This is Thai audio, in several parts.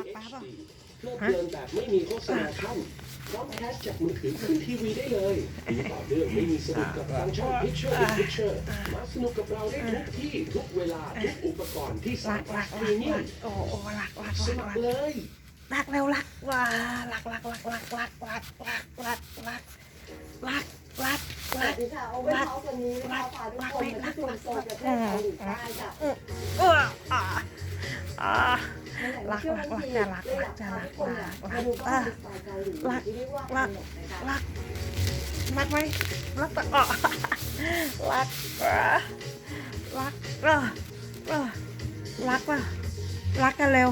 รักป้าเปล่าเพลิดเพลินแบบไม่มีโฆษณาช่องพร้อมแคสจากมือถือขึ้นทีวีได้เลยดูต่อเนื่องไม่มีสนุกกับฟังก์ชัน Picture in Picture มาสนุกกับเราได้ทุกที่ทุกเวลาทุกอุปกรณ์ที่รัสากมารรัถกพรัรีกเมียรัมกโอ้โอ้รักรักสรักมัครัรกเลยรักเร็วรักว้ารักรักรักรักรักรักรักรักรักรักรักสรัวักสดีค่ะโอเวอร์เฮาส์วันนี้นะคะพาทุกคนมาที่กรุงโซลประเทศเกาหลีใต้ค่ะเอออ่าอ่า รักรักรักจะรักรักจะรักรักรักรักรักรักไหมรักต่อกรักรักรักรักว่ะรักกันเร็ว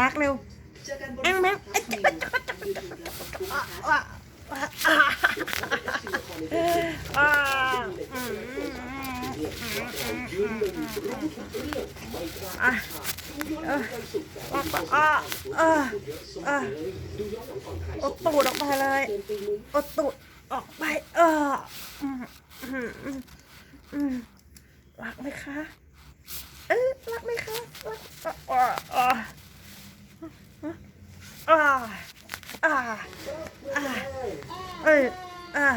รักเร็วเอ็งแมงอ่ อะออออกออเอออดตูดออกไปเลยอดตูดออกไป เออรักไหมคะ เออรักไหมคะรักอ่าอ่าอ่าอ่าเอออ่า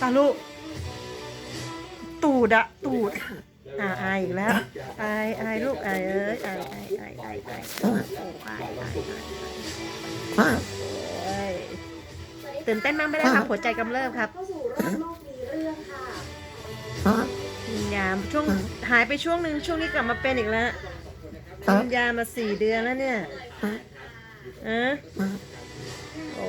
ตาลูกตูดอะตูด อ่าอายอีกแล้วอายอายลูกอายเอ้ยอายอายอายอายอายโอ้อายอายอายเอ้ยตื่นเต้นมากไม่ได้ครับหัวใจกำเริบครับ เข้าสู่รอบโลกมีเรื่องค่ะ กินยาช่วงหายไปช่วงหนึ่งช่วงนี้กลับมาเป็นอีกแล้วกินยามาสี่เดือนแล้วเนี่ยอะโอ้